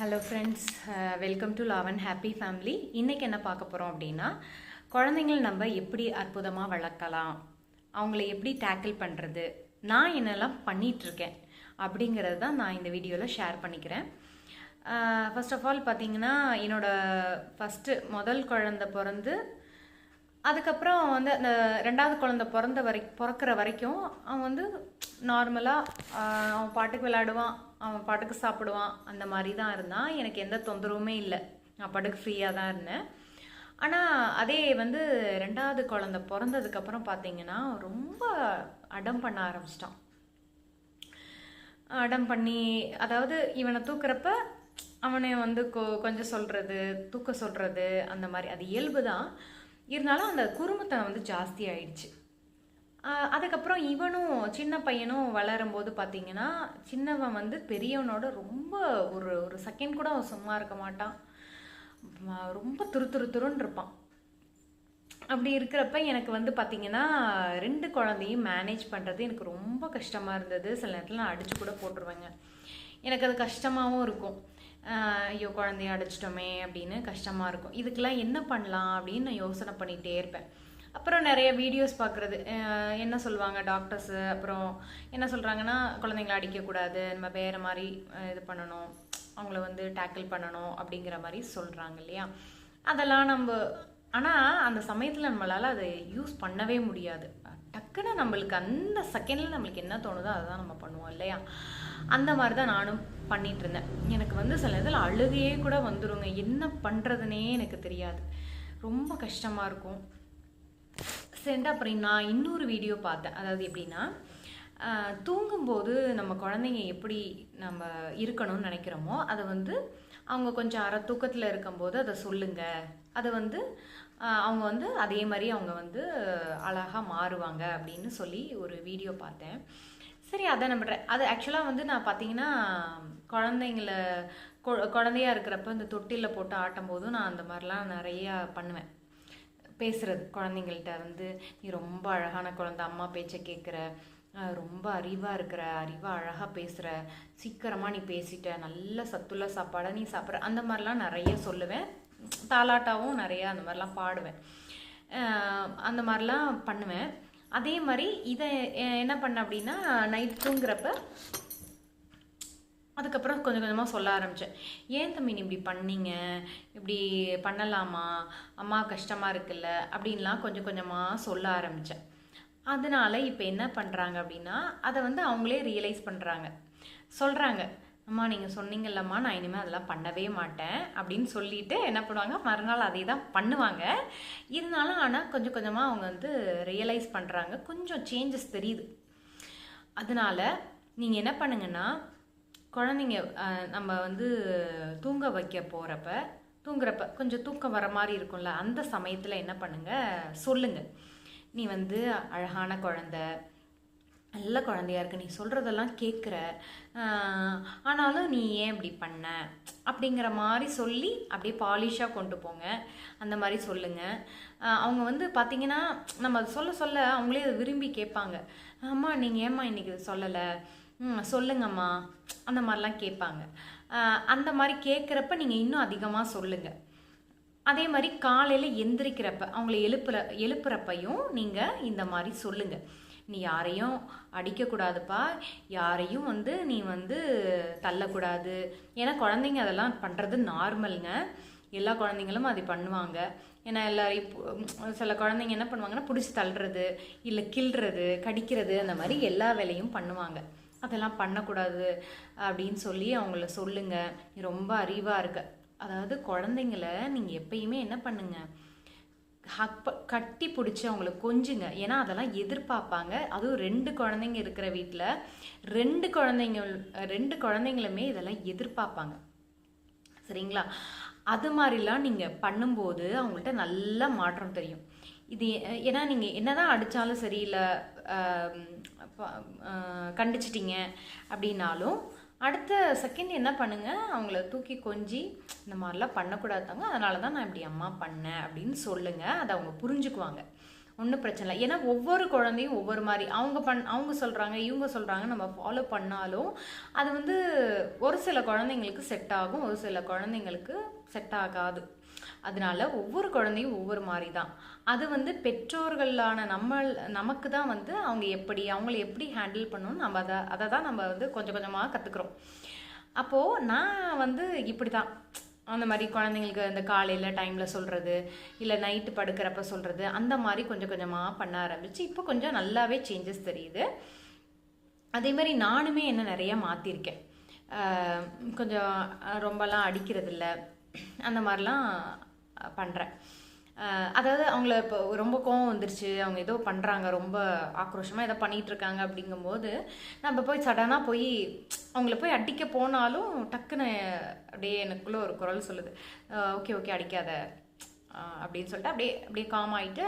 Hello friends welcome to love and happy family இன்றைக்கி என்ன பார்க்க போகிறோம் அப்படின்னா குழந்தைங்கள நம்ம எப்படி அற்புதமாக வளர்க்கலாம்? அவங்கள எப்படி டேக்கிள் பண்ணுறது நான் என்னெல்லாம் பண்ணிகிட்ருக்கேன் அப்படிங்கிறது தான் நான் இந்த வீடியோவில் ஷேர் பண்ணிக்கிறேன். Uh, ஃபஸ்ட் ஆஃப் ஆல் பார்த்தீங்கன்னா என்னோட ஃபஸ்ட்டு முதல் குழந்த பிறந்து அதுக்கப்புறம் வந்து அந்த ரெண்டாவது குழந்த பிறந்த வரை பிறக்கிற வரைக்கும் அவன் வந்து நார்மலாக அவன் பாட்டுக்கு விளையாடுவான். அவன் பாட்டுக்கு சாப்பிடுவான். அந்த மாதிரி தான் இருந்தான். எனக்கு எந்த தொந்தரவுமே இல்லை. நான் பாட்டுக்கு ஃப்ரீயாக தான் இருந்தேன். ஆனால் அதே வந்து ரெண்டாவது குழந்த பிறந்ததுக்கப்புறம் பார்த்தீங்கன்னா ரொம்ப அடம் பண்ண ஆரம்பிச்சிட்டான். அடம் பண்ணி அதாவது இவனை தூக்குறப்ப அவனை வந்து கொ கொஞ்சம் சொல்கிறது தூக்க சொல்கிறது அந்த மாதிரி. அது இயல்பு தான் இருந்தாலும் அந்த குறும்புத்தனம் வந்து ஜாஸ்தி ஆயிடுச்சு. அதுக்கப்புறம் இவனும் சின்ன பையனும் வளரும்போது பார்த்தீங்கன்னா சின்னவன் வந்து பெரியவனோட ரொம்ப ஒரு ஒரு செகண்ட் கூட அவன் சும்மா இருக்க மாட்டான். ரொம்ப துரு துரு துருன்னு இருப்பான். அப்படி இருக்கிறப்ப எனக்கு வந்து பார்த்தீங்கன்னா ரெண்டு குழந்தையும் மேனேஜ் பண்ணுறது எனக்கு ரொம்ப கஷ்டமாக இருந்தது. சில நேரத்தில் நான் அடித்து கூட போட்டுருவேங்க. எனக்கு அது கஷ்டமாகவும் இருக்கும். ஐயோ குழந்தைய அடிச்சிட்டோமே அப்படின்னு கஷ்டமாக இருக்கும். இதுக்கெல்லாம் என்ன பண்ணலாம் அப்படின்னு நான் யோசனை பண்ணிகிட்டே இருப்பேன். அப்புறம் நிறைய வீடியோஸ் பார்க்குறது. என்ன சொல்லுவாங்க டாக்டர்ஸு அப்புறம் என்ன சொல்கிறாங்கன்னா குழந்தைங்கள அடிக்கக்கூடாது நம்ம வேறு மாதிரி இது பண்ணணும் அவங்கள வந்து டேக்கிள் பண்ணணும் அப்படிங்கிற மாதிரி சொல்கிறாங்க இல்லையா? அதெல்லாம் நம்ம ஆனால் அந்த சமயத்தில் நம்மளால் அதை யூஸ் பண்ணவே முடியாது. டக்குன்னு நம்மளுக்கு அந்த செகண்டில் நம்மளுக்கு என்ன தோணுதோ அதை தான் நம்ம பண்ணுவோம் இல்லையா? அந்த மாதிரி தான் நானும் பண்ணிட்டு இருந்தேன். எனக்கு வந்து சில நேரத்தில் அழுகையே கூட வந்துருங்க. என்ன பண்ணுறதுனே எனக்கு தெரியாது. ரொம்ப கஷ்டமாக இருக்கும். ரீசெண்டாக அப்புறம் நான் இன்னொரு வீடியோ பார்த்தேன். அதாவது எப்படின்னா தூங்கும்போது நம்ம குழந்தைங்க எப்படி நம்ம இருக்கணும்னு நினைக்கிறோமோ அதை வந்து அவங்க கொஞ்சம் அரை தூக்கத்தில் இருக்கும்போது அதை சொல்லுங்க. அதை வந்து அவங்க வந்து அதே மாதிரி அவங்க வந்து அழகாக மாறுவாங்க அப்படின்னு சொல்லி ஒரு வீடியோ பார்த்தேன். சரி அதை நம்ம அது ஆக்சுவலாக வந்து நான் பார்த்தீங்கன்னா குழந்தைங்கள கொ- குழந்தையா இருக்கிறப்ப இந்த தொட்டிலில் போட்டு ஆட்டும் போதும் நான் அந்த மாதிரிலாம் நிறையா பண்ணுவேன். பேசுகிறது குழந்தைங்கள்ட்ட வந்து நீ ரொம்ப அழகான குழந்தை அம்மா பேச்சை கேட்குற ரொம்ப அறிவாக இருக்கிற அறிவாக அழகாக பேசுகிற சீக்கிரமாக நீ பேசிட்ட நல்ல சத்துள்ள சாப்பாடை நீ சாப்பிட்ற அந்த மாதிரிலாம் நிறைய சொல்லுவேன். தாலாட்டாவும் நிறையா அந்த மாதிரிலாம் பாடுவேன். அந்த மாதிரிலாம் பண்ணுவேன். அதே மாதிரி இதை என்ன பண்ண அப்படின்னா நைட் தூங்குறப்ப அதுக்கப்புறம் கொஞ்சம் கொஞ்சமாக சொல்ல ஆரம்பித்தேன் ஏன் தம்பி நீ இப்படி பண்ணீங்க? இப்படி பண்ணலாமா? அம்மா கஷ்டமாக இருக்குல்ல? அப்படின்லாம் கொஞ்சம் கொஞ்சமாக சொல்ல ஆரம்பித்தேன் அதனால இப்போ என்ன பண்ணுறாங்க அப்படின்னா அதை வந்து அவங்களே ரியலைஸ் பண்ணுறாங்க சொல்கிறாங்க அம்மா நீங்கள் சொன்னீங்கல்லம்மா நான் இனிமேல் அதெல்லாம் பண்ணவே மாட்டேன். அப்படின்னு சொல்லிட்டு என்ன பண்ணுவாங்க மறுநாள் அதே தான் பண்ணுவாங்க. இருந்தாலும் ஆனால் கொஞ்சம் கொஞ்சமாக அவங்க வந்து ரியலைஸ் பண்ணுறாங்க கொஞ்சம் சேஞ்சஸ் தெரியுது. அதனால நீங்கள் என்ன பண்ணுங்கன்னா குழந்தைங்க நம்ம வந்து தூங்க வைக்க போகிறப்ப தூங்குறப்ப கொஞ்சம் தூக்கம் வர மாதிரி இருக்கும்ல அந்த சமயத்தில் என்ன பண்ணுங்க? சொல்லுங்கள் நீ வந்து அழகான குழந்த நல்ல குழந்தையா இருக்கு நீ சொல்கிறதெல்லாம் கேட்குற ஆனாலும் நீ ஏன் இப்படி பண்ண? அப்படிங்கிற மாதிரி சொல்லி அப்படியே பாலிஷாக கொண்டு போங்க. அந்த மாதிரி சொல்லுங்கள் அவங்க வந்து பார்த்தீங்கன்னா நம்ம அதை சொல்ல சொல்ல அவங்களே அதை விரும்பி கேட்பாங்க. அம்மா நீங்கள் ஏம்மா இன்னைக்கு சொல்லலை? சொல்லுங்கம்மா. அந்த மாதிரிலாம் கேட்பாங்க. அந்த மாதிரி கேட்குறப்ப நீங்கள் இன்னும் அதிகமாக சொல்லுங்கள் அதே மாதிரி காலையில் எந்திரிக்கிறப்ப அவங்கள எழுப்புற எழுப்புறப்பையும் நீங்கள் இந்த மாதிரி சொல்லுங்கள் நீ யாரையும் அடிக்கக்கூடாதுப்பா யாரையும் வந்து நீ வந்து தள்ளக்கூடாது. ஏன்னா குழந்தைங்க அதெல்லாம் பண்ணுறது நார்மலுங்க. எல்லா குழந்தைங்களும் அதை பண்ணுவாங்க. ஏன்னா எல்லாரையும் சில குழந்தைங்க என்ன பண்ணுவாங்கன்னா பிடிச்சி தள்ளுறது இல்லை கிள்றது கடிக்கிறது அந்த மாதிரி எல்லா வேலையும் பண்ணுவாங்க. அதெல்லாம் பண்ணக்கூடாது அப்படின்னு சொல்லி அவங்கள சொல்லுங்க. நீ ரொம்ப அறிவாக இருக்க. அதாவது குழந்தைங்கள நீங்கள் எப்பயுமே என்ன பண்ணுங்க? ஹக் கட்டி பிடிச்சி அவங்கள கொஞ்சுங்க. ஏன்னா அதெல்லாம் எதிர்பார்ப்பாங்க. அதுவும் ரெண்டு குழந்தைங்க இருக்கிற வீட்டில் ரெண்டு குழந்தைங்க ரெண்டு குழந்தைங்களுமே இதெல்லாம் எதிர்பார்ப்பாங்க. சரிங்களா? அது மாதிரிலாம் நீங்கள் பண்ணும்போது அவங்கள்ட்ட நல்ல மாற்றம் தெரியும். இது ஏன்னா நீங்கள் என்னதான் அடித்தாலும் சரி இல்லை கண்டிச்சிட்டிங்க அப்படின்னாலும் அடுத்த செகண்ட் என்ன பண்ணுங்கள் அவங்கள தூக்கி கொஞ்சி இந்த மாதிரிலாம் பண்ணக்கூடாதாங்க அதனால தான் நான் இப்படி அம்மா பண்ணேன் அப்படின்னு சொல்லுங்கள் அதை அவங்க புரிஞ்சுக்குவாங்க. ஒன்றும் பிரச்சனை இல்லை. ஏன்னா ஒவ்வொரு குழந்தையும் ஒவ்வொரு மாதிரி. அவங்க பண் அவங்க சொல்கிறாங்க இவங்க சொல்கிறாங்க நம்ம ஃபாலோ பண்ணாலும் அது வந்து ஒரு சில குழந்தைங்களுக்கு செட் ஆகும். ஒரு சில குழந்தைங்களுக்கு செட் ஆகாது. அதனால ஒவ்வொரு குழந்தையும் ஒவ்வொரு மாதிரி தான் அது வந்து பெற்றோர்களான நம்ம நமக்கு தான் வந்து அவங்க எப்படி அவங்கள எப்படி ஹேண்டில் பண்ணணும் நம்ம அதை அதை தான் நம்ம வந்து கொஞ்சம் கொஞ்சமாக கற்றுக்குறோம் அப்போது நான் வந்து இப்படி தான் அந்த மாதிரி குழந்தைங்களுக்கு இந்த காலையில் டைமில் சொல்கிறது இல்லை நைட்டு படுக்கிறப்ப சொல்கிறது அந்த மாதிரி கொஞ்சம் கொஞ்சமாக பண்ண ஆரம்பிச்சு இப்போ கொஞ்சம் நல்லாவே சேஞ்சஸ் தெரியுது. அதே மாதிரி நானுமே என்ன நிறையா மாற்றிருக்கேன் கொஞ்சம் ரொம்பலாம் அடிக்கிறதில்ல. அந்த மாதிரிலாம் பண்ணுறேன் அதாவது அவங்கள இப்போ ரொம்ப கோவம் வந்துருச்சு. அவங்க ஏதோ பண்ணுறாங்க ரொம்ப ஆக்ரோஷமாக ஏதோ பண்ணிகிட்ருக்காங்க அப்படிங்கும்போது நம்ம போய் சடனாக போய் அவங்கள போய் அடிக்க போனாலும் டக்குன்னு அப்படியே எனக்குள்ளே ஒரு குரல் சொல்லுது. ஓகே ஓகே அடிக்காத. அப்படின்னு சொல்லிட்டு அப்படியே அப்படியே காம் ஆகிட்டு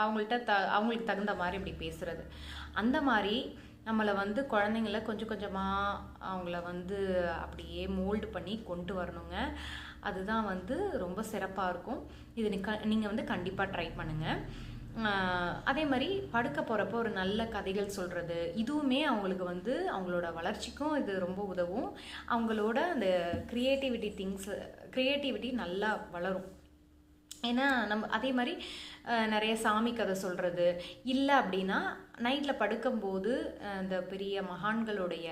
அவங்கள்ட்ட த அவங்களுக்கு தகுந்த மாதிரி அப்படி பேசுகிறது அந்த மாதிரி நம்மளை வந்து குழந்தைங்கள கொஞ்சம் கொஞ்சமாக அவங்கள வந்து அப்படியே மோல்டு பண்ணி கொண்டு வரணுங்க. அதுதான் வந்து ரொம்ப சிறப்பாக இருக்கும். இது நீ க நீங்கள் வந்து கண்டிப்பாக ட்ரை பண்ணுங்கள் அதே மாதிரி படுக்க போகிறப்ப ஒரு நல்ல கதைகள் சொல்கிறது இதுவுமே அவங்களுக்கு வந்து அவங்களோட வளர்ச்சிக்கும் இது ரொம்ப உதவும். அவங்களோட அந்த க்ரியேட்டிவிட்டி திங்ஸ் க்ரியேட்டிவிட்டி நல்லா வளரும். ஏன்னா நம்ம அதே மாதிரி நிறைய சாமி கதை சொல்கிறது இல்லை அப்படின்னா நைட்டில் படுக்கும்போது அஹ், இந்த பெரிய மகான்களுடைய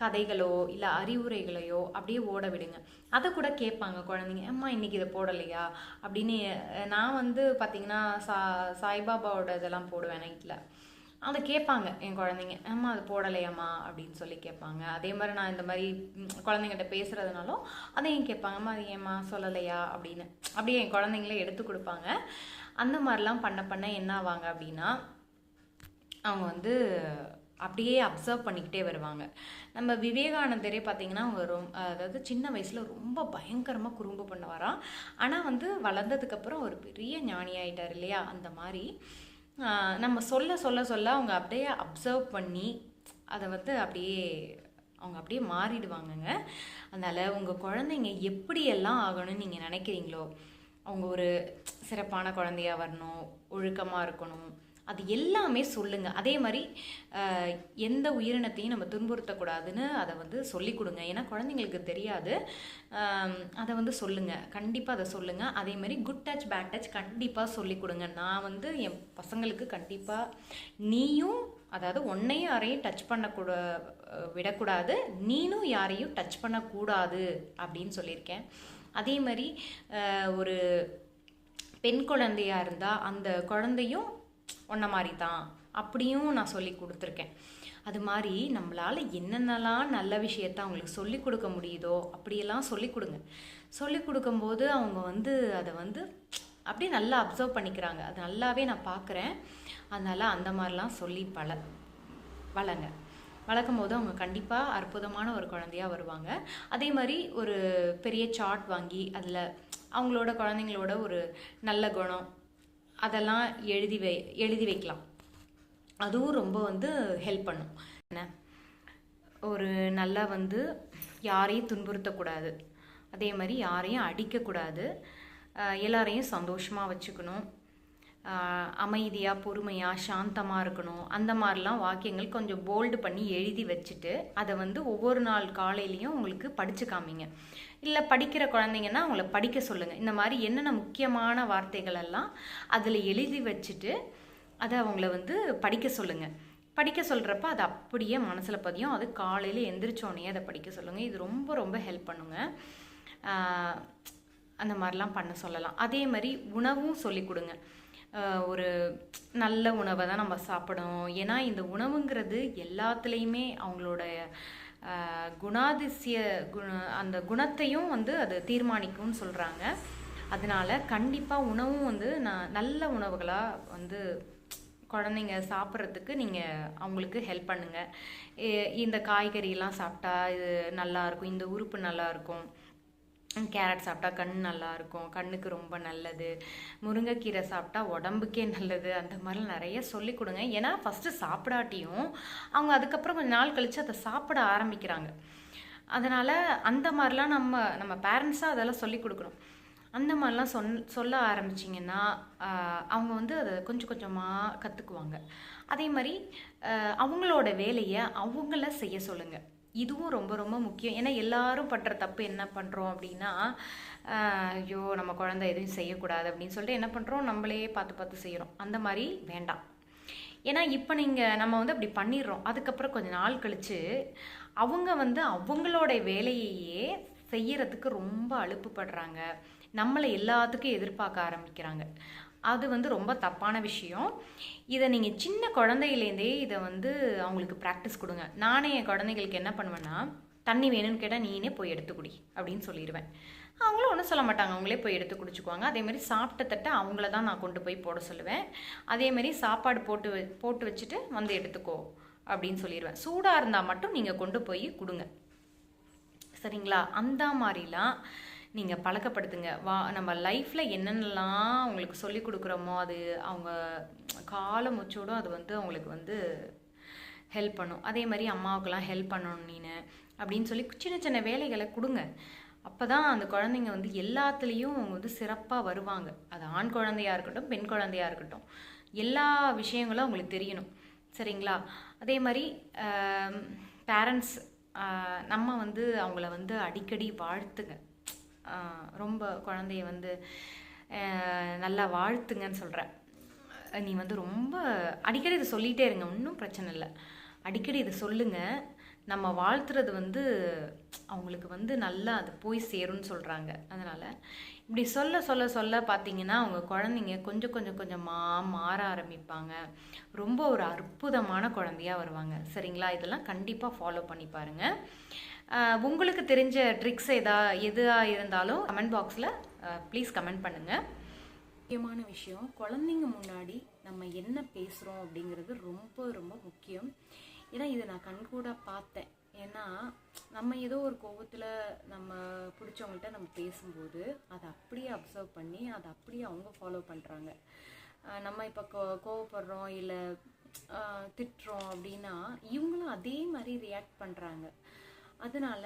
கதைகளோ இல்லை அறிவுரைகளையோ அப்படியே ஓட விடுங்க. அதை கூட கேட்பாங்க குழந்தைங்க. அம்மா இன்னைக்கு இதை போடலையா? அப்படின்னு நான் வந்து பார்த்திங்கன்னா சா சாய்பாபாவோட இதெல்லாம் போடுவேன் நைட்டில் அதை கேட்பாங்க என் குழந்தைங்க. அம்மா அது போடலையாம்மா அப்படின்னு சொல்லி கேட்பாங்க. அதே மாதிரி நான் இந்த மாதிரி குழந்தைங்கிட்ட பேசுகிறதுனாலும் அதையும் கேட்பாங்க. அம்மா அது ஏம்மா? சொல்லலையா? அப்படின்னு. அப்படியே என் குழந்தைங்களே எடுத்து கொடுப்பாங்க. அந்த மாதிரிலாம் பண்ண பண்ண என்ன ஆவாங்க அப்படின்னா அவங்க வந்து அப்படியே அப்சர்வ் பண்ணிக்கிட்டே வருவாங்க. நம்ம விவேகானந்தரே பார்த்தீங்கன்னா அவங்க ரொம்ப அதாவது சின்ன வயசில் ரொம்ப பயங்கரமாக குறும்பு பண்ணுவாராம் ஆனால் வந்து வளர்ந்ததுக்கப்புறம் ஒரு பெரிய ஞானி ஆகிட்டார் இல்லையா? அந்த மாதிரி நம்ம சொல்ல சொல்ல சொல்ல அவங்க அப்படியே அப்சர்வ் பண்ணி அதை வந்து அப்படியே அவங்க அப்படியே மாறிடுவாங்கங்க. அதனால் உங்கள் குழந்தைங்க எப்படியெல்லாம் ஆகணும்னு நீங்கள் நினைக்கிறீங்களோ அவங்க ஒரு சிறப்பான குழந்தையா வரணும் ஒழுக்கமாக இருக்கணும் அது எல்லாமே சொல்லுங்க. அதே மாதிரி எந்த உயிரினத்தையும் நம்ம துன்புறுத்தக்கூடாதுன்னு அதை வந்து சொல்லி கொடுங்க. ஏன்னா குழந்தைங்களுக்கு தெரியாது. அதை வந்து சொல்லுங்க. கண்டிப்பாக அதை சொல்லுங்க. அதே மாதிரி குட் டச் பேட் டச் கண்டிப்பாக சொல்லி கொடுங்க. நான் வந்து என் பசங்களுக்கு கண்டிப்பாக நீயும் அதாவது ஒன்னையும் யாரையும் டச் பண்ணக்கூட விடக்கூடாது. நீனும் யாரையும் டச் பண்ணக்கூடாது அப்படின்னு சொல்லியிருக்கேன். அதே மாதிரி ஒரு பெண் குழந்தையாக இருந்தால் அந்த குழந்தையும் உன்ன மாதிரி தான் அப்படியும் நான் சொல்லி கொடுத்துருக்கேன். அது மாதிரி நம்மளால் என்னென்னலாம் நல்ல விஷயத்த அவங்களுக்கு சொல்லி கொடுக்க முடியுதோ அப்படியெல்லாம் சொல்லி கொடுங்க. சொல்லி கொடுக்கும்போது அவங்க வந்து அதை வந்து அப்படியே நல்லா அப்சர்வ் பண்ணிக்கிறாங்க. அது நல்லாவே நான் பார்க்குறேன். அதனால் அந்த மாதிரிலாம் சொல்லி பல வளங்க. வளர்க்கும் போது அவங்க கண்டிப்பாக அற்புதமான ஒரு குழந்தையாக வருவாங்க. அதே மாதிரி ஒரு பெரிய சார்ட் வாங்கி அதில் அவங்களோட குழந்தைங்களோட ஒரு நல்ல குணம் அதெல்லாம் எழுதி வை எழுதி வைக்கலாம். அதுவும் ரொம்ப வந்து ஹெல்ப் பண்ணும். என்ன? ஒரு நல்லா வந்து யாரையும் துன்புறுத்தக்கூடாது. அதே மாதிரி யாரையும் அடிக்கக்கூடாது. எல்லாரையும் சந்தோஷமாக வச்சுக்கணும். அமைதியாக பொறுமையாக சாந்தமாக இருக்கணும். அந்த மாதிரிலாம் வாக்கியங்கள் கொஞ்சம் போல்டு பண்ணி எழுதி வச்சுட்டு அதை வந்து ஒவ்வொரு நாள் காலையிலையும் உங்களுக்கு படித்து காமிங்க. இல்லை படிக்கிற குழந்தைங்கன்னா அவங்கள படிக்க சொல்லுங்கள் இந்த மாதிரி என்னென்ன முக்கியமான வார்த்தைகள் எல்லாம் அதில் எழுதி வச்சுட்டு அதை அவங்கள வந்து படிக்க சொல்லுங்கள் படிக்க சொல்கிறப்ப அது அப்படியே மனசில் பதியும். அது காலையில் எந்திரிச்சோடனே அதை படிக்க சொல்லுங்கள் இது ரொம்ப ரொம்ப ஹெல்ப் பண்ணுங்க. அந்த மாதிரிலாம் பண்ண சொல்லலாம். அதே மாதிரி உணவும் சொல்லி கொடுங்க. ஒரு நல்ல உணவை தான் நம்ம சாப்பிடணும். ஏன்னா இந்த உணவுங்கிறது எல்லாத்துலேயுமே அவங்களோட குணாதிசய குண அந்த குணத்தையும் வந்து அது தீர்மானிக்கும்னு சொல்கிறாங்க அதனால கண்டிப்பாக உணவும் வந்து நான் நல்ல உணவுகளாக வந்து குழந்தைங்க சாப்பிட்றதுக்கு நீங்கள் அவங்களுக்கு ஹெல்ப் பண்ணுங்கள் இந்த காய்கறியெல்லாம் சாப்பிட்டா இது நல்லா இருக்கும் இந்த உறுப்பு நல்லாயிருக்கும் கேரட் சாப்பிட்டா கண் நல்லா இருக்கும் கண்ணுக்கு ரொம்ப நல்லது. முருங்கைக்கீரை சாப்பிட்டா உடம்புக்கே நல்லது அந்த மாதிரிலாம் நிறைய சொல்லி கொடுங்க. ஏன்னா ஃபஸ்ட்டு சாப்பிடாட்டியும் அவங்க அதுக்கப்புறம் கொஞ்ச நாள் கழித்து அதை சாப்பிட ஆரம்பிக்கிறாங்க. அதனால் அந்த மாதிரிலாம் நம்ம நம்ம பேரண்ட்ஸாக அதெல்லாம் சொல்லி கொடுக்கணும். அந்த மாதிரிலாம் சொன் சொல்ல ஆரம்பிச்சிங்கன்னா அவங்க வந்து அதை கொஞ்சம் கொஞ்சமாக கற்றுக்குவாங்க அதே மாதிரி அவங்களோட வேலையை அவங்கள செய்ய சொல்லுங்கள் இதுவும் ரொம்ப ரொம்ப முக்கியம். ஏன்னா எல்லாரும் பண்ணுற தப்பு என்ன பண்ணுறோம் அப்படின்னா ஐயோ நம்ம குழந்தை எதுவும் செய்யக்கூடாது அப்படின்னு சொல்லிட்டு என்ன பண்ணுறோம் நம்மளே பார்த்து பார்த்து செய்கிறோம் அந்த மாதிரி வேண்டாம். ஏன்னா இப்போ நீங்கள் நம்ம வந்து அப்படி பண்ணிடுறோம். அதுக்கப்புறம் கொஞ்ச நாள் கழித்து அவங்க வந்து அவங்களோட வேலையையே செய்யறதுக்கு ரொம்ப அலுப்புப்படுறாங்க. நம்மளை எல்லாத்துக்கும் எதிர்பார்க்க ஆரம்பிக்கிறாங்க. அது வந்து ரொம்ப தப்பான விஷயம். இதை நீங்கள் சின்ன குழந்தையிலேருந்தே இதை வந்து அவங்களுக்கு ப்ராக்டிஸ் கொடுங்க. நானே என் குழந்தைங்களுக்கு என்ன பண்ணுவேன்னா தண்ணி வேணும்னு கேட்டால் நீனே போய் எடுத்து குடி அப்படின்னு சொல்லிடுவேன் அவங்களும் ஒன்றும் சொல்ல மாட்டாங்க. அவங்களே போய் எடுத்து குடிச்சுக்குவாங்க. அதேமாரி சாப்பிட்ட தட்டை அவங்கள தான் நான் கொண்டு போய் போட சொல்லுவேன். அதேமாரி சாப்பாடு போட்டு போட்டு வச்சுட்டு வந்து எடுத்துக்கோ அப்படின்னு சொல்லிடுவேன் சூடாக இருந்தால் மட்டும் நீங்கள் கொண்டு போய் கொடுங்க. சரிங்களா? அந்த மாதிரிலாம் நீங்கள் பழக்கப்படுத்துங்க. வா நம்ம லைஃப்பில் என்னென்னலாம் அவங்களுக்கு சொல்லி கொடுக்குறோமோ அது அவங்க கால முச்சோடும் அது வந்து அவங்களுக்கு வந்து ஹெல்ப் பண்ணும். அதே மாதிரி அம்மாவுக்கெல்லாம் ஹெல்ப் பண்ணணும் நீனு அப்படின்னு சொல்லி சின்ன சின்ன வேலைகளை கொடுங்க. அப்போ தான் அந்த குழந்தைங்க வந்து எல்லாத்துலேயும் அவங்க வந்து சிறப்பாக வருவாங்க. அது ஆண் குழந்தையா இருக்கட்டும் பெண் குழந்தையா இருக்கட்டும். எல்லா விஷயங்களும் அவங்களுக்கு தெரியணும். சரிங்களா? அதே மாதிரி பேரண்ட்ஸ் நம்ம வந்து அவங்கள வந்து அடிக்கடி வாழ்த்துங்க. ரொம்ப குழந்தைய வந்து நல்லா வாழ்த்துங்கன்னு சொல்கிறேன் நீ வந்து ரொம்ப அடிக்கடி இதை சொல்லிகிட்டே இருங்க ஒன்றும் பிரச்சனை இல்லை. அடிக்கடி இதை சொல்லுங்கள் நம்ம வாழ்த்துறது வந்து அவங்களுக்கு வந்து நல்லா அது போய் சேரும்னு சொல்கிறாங்க அதனால் இப்படி சொல்ல சொல்ல சொல்ல பார்த்தீங்கன்னா அவங்க குழந்தைங்க கொஞ்சம் கொஞ்சம் கொஞ்சமாக மாற ஆரம்பிப்பாங்க. ரொம்ப ஒரு அற்புதமான குழந்தையா வருவாங்க. சரிங்களா? இதெல்லாம் கண்டிப்பாக ஃபாலோ பண்ணி பாருங்கள் உங்களுக்கு தெரிஞ்ச ட்ரிக்ஸ் எதா எதாக இருந்தாலும் கமெண்ட் பாக்ஸில் ப்ளீஸ் கமெண்ட் பண்ணுங்கள் முக்கியமான விஷயம் குழந்தைங்க முன்னாடி நம்ம என்ன பேசுகிறோம் அப்படிங்கிறது ரொம்ப ரொம்ப முக்கியம். ஏன்னா இதை நான் கண்கூட பார்த்தேன். ஏன்னா நம்ம ஏதோ ஒரு கோபத்தில் நம்ம பிடிச்சவங்கள்ட்ட நம்ம பேசும்போது அதை அப்படியே அப்சர்வ் பண்ணி அதை அப்படியே அவங்க ஃபாலோ பண்ணுறாங்க நம்ம இப்போ கோ கோவப்படுறோம் இல்லை திட்டுறோம் அப்படின்னா இவங்களும் அதே மாதிரி ரியாக்ட் பண்ணுறாங்க அதனால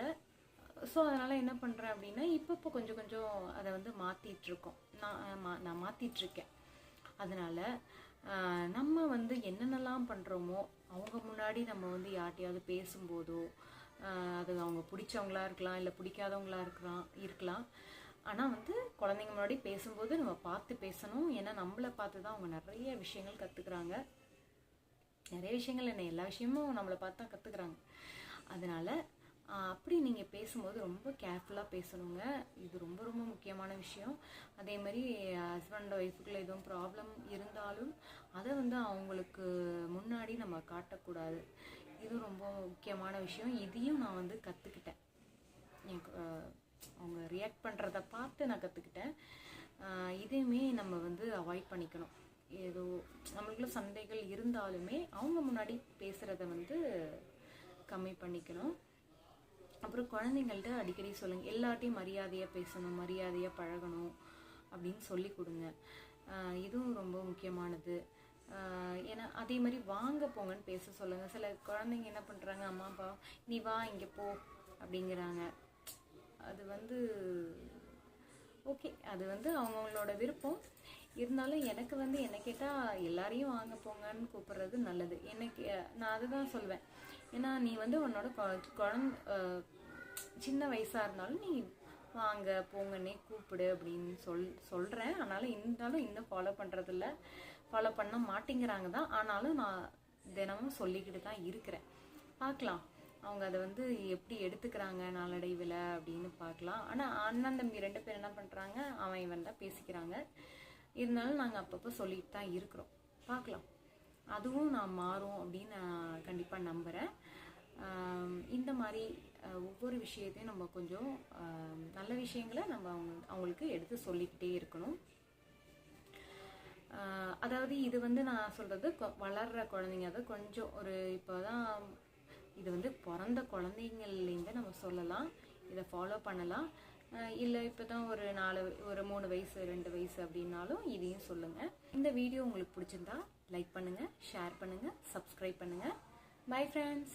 ஸோ அதனால் என்ன பண்ணுறேன் அப்படின்னா இப்போ இப்போ கொஞ்சம் கொஞ்சம் அதை வந்து மாற்றிட்டுருக்கோம் நான் மா நான் மாற்றிட்டுருக்கேன் அதனால் நம்ம வந்து என்னென்னலாம் பண்ணுறோமோ அவங்க முன்னாடி நம்ம வந்து யார்ட்டையாவது பேசும்போதோ அது அவங்க பிடிச்சவங்களா இருக்கலாம் இல்லை பிடிக்காதவங்களா இருக்கலாம் இருக்கலாம். ஆனால் வந்து குழந்தைங்க முன்னாடி பேசும்போது நம்ம பார்த்து பேசணும். ஏன்னா நம்மளை பார்த்து தான் அவங்க நிறைய விஷயங்கள் கற்றுக்குறாங்க நிறைய விஷயங்கள் என்ன எல்லா விஷயமும் நம்மளை பார்த்து தான் கற்றுக்குறாங்க அதனால் அப்படி நீங்கள் பேசும்போது ரொம்ப கேர்ஃபுல்லாக பேசணுங்க. இது ரொம்ப ரொம்ப முக்கியமான விஷயம். அதே மாதிரி ஹஸ்பண்ட் ஒய்ஃபுக்குள்ள எதுவும் ப்ராப்ளம் இருந்தாலும் அதை வந்து அவங்களுக்கு முன்னாடி நம்ம காட்டக்கூடாது. இது ரொம்ப முக்கியமான விஷயம். இதையும் நான் வந்து கற்றுக்கிட்டேன் எனக்கு அவங்க ரியாக்ட் பண்ணுறத பார்த்து நான் கற்றுக்கிட்டேன் இதையுமே நம்ம வந்து அவாய்ட் பண்ணிக்கணும். ஏதோ நம்மளுக்குள்ள சந்தைகள் இருந்தாலுமே அவங்க முன்னாடி பேசுகிறத வந்து கம்மி பண்ணிக்கணும். அப்புறம் குழந்தைங்கள்ட்ட அடிக்கடி சொல்லுங்க எல்லாத்தையும் மரியாதையாக பேசணும் மரியாதையாக பழகணும் அப்படின்னு சொல்லி கொடுங்க. இதுவும் ரொம்ப முக்கியமானது. ஏன்னா அதே மாதிரி வாங்க போங்கன்னு பேச சொல்லுங்க. சில குழந்தைங்க என்ன பண்ணுறாங்க அம்மா அப்பா நீ வா இங்கே போ அப்படிங்கிறாங்க. அது வந்து ஓகே அது வந்து அவங்கவுங்களோட விருப்பம். இருந்தாலும் எனக்கு வந்து என்ன கேட்டால் எல்லாரையும் வாங்க போங்கன்னு கூப்பிடுறது நல்லது. எனக்கு நான் அதுதான் சொல்வேன். ஏன்னா நீ வந்து உன்னோட குழந்த சின்ன வயசாக இருந்தாலும் நீ வாங்க போங்கன்னே கூப்பிடு அப்படின்னு சொல் சொல்கிறேன் ஆனாலும் இருந்தாலும் இன்னும் ஃபாலோ பண்ணுறதில்ல ஃபாலோ பண்ண மாட்டேங்கிறாங்க தான் ஆனாலும் நான் தினமும் சொல்லிக்கிட்டு தான் இருக்கிறேன். பார்க்கலாம். அவங்க அதை வந்து எப்படி எடுத்துக்கிறாங்க நாளடைவில் அப்படின்னு பார்க்கலாம். ஆனால் அண்ணன் தம்பி ரெண்டு பேர் என்ன பண்ணுறாங்க அவன் இவன் தான் பேசிக்கிறாங்க. இருந்தாலும் நாங்கள் அப்பப்போ சொல்லிட்டு தான் இருக்கிறோம். பார்க்கலாம். அதுவும் நான் மாறும் அப்படின்னு நான் கண்டிப்பாக நம்புகிறேன் இந்த மாதிரி ஒவ்வொரு விஷயத்தையும் நம்ம கொஞ்சம் நல்ல விஷயங்களை நம்ம அவங்க அவங்களுக்கு எடுத்து சொல்லிக்கிட்டே இருக்கணும். அதாவது இது வந்து நான் சொல்கிறது வளர்கிற குழந்தைங்க அதாவது கொஞ்சம் ஒரு இப்போ தான் இது வந்து பிறந்த குழந்தைங்கள்லேருந்து நம்ம சொல்லலாம் இதை ஃபாலோ பண்ணலாம். இல்லை இப்போ தான் ஒரு நாலு ஒரு மூணு வயசு ரெண்டு வயசு அப்படின்னாலும் இதையும் சொல்லுங்கள் இந்த வீடியோ உங்களுக்கு பிடிச்சிருந்தா லைக் பண்ணுங்கள் ஷேர் பண்ணுங்கள் சப்ஸ்கிரைப் பண்ணுங்கள் பை ஃப்ரெண்ட்ஸ்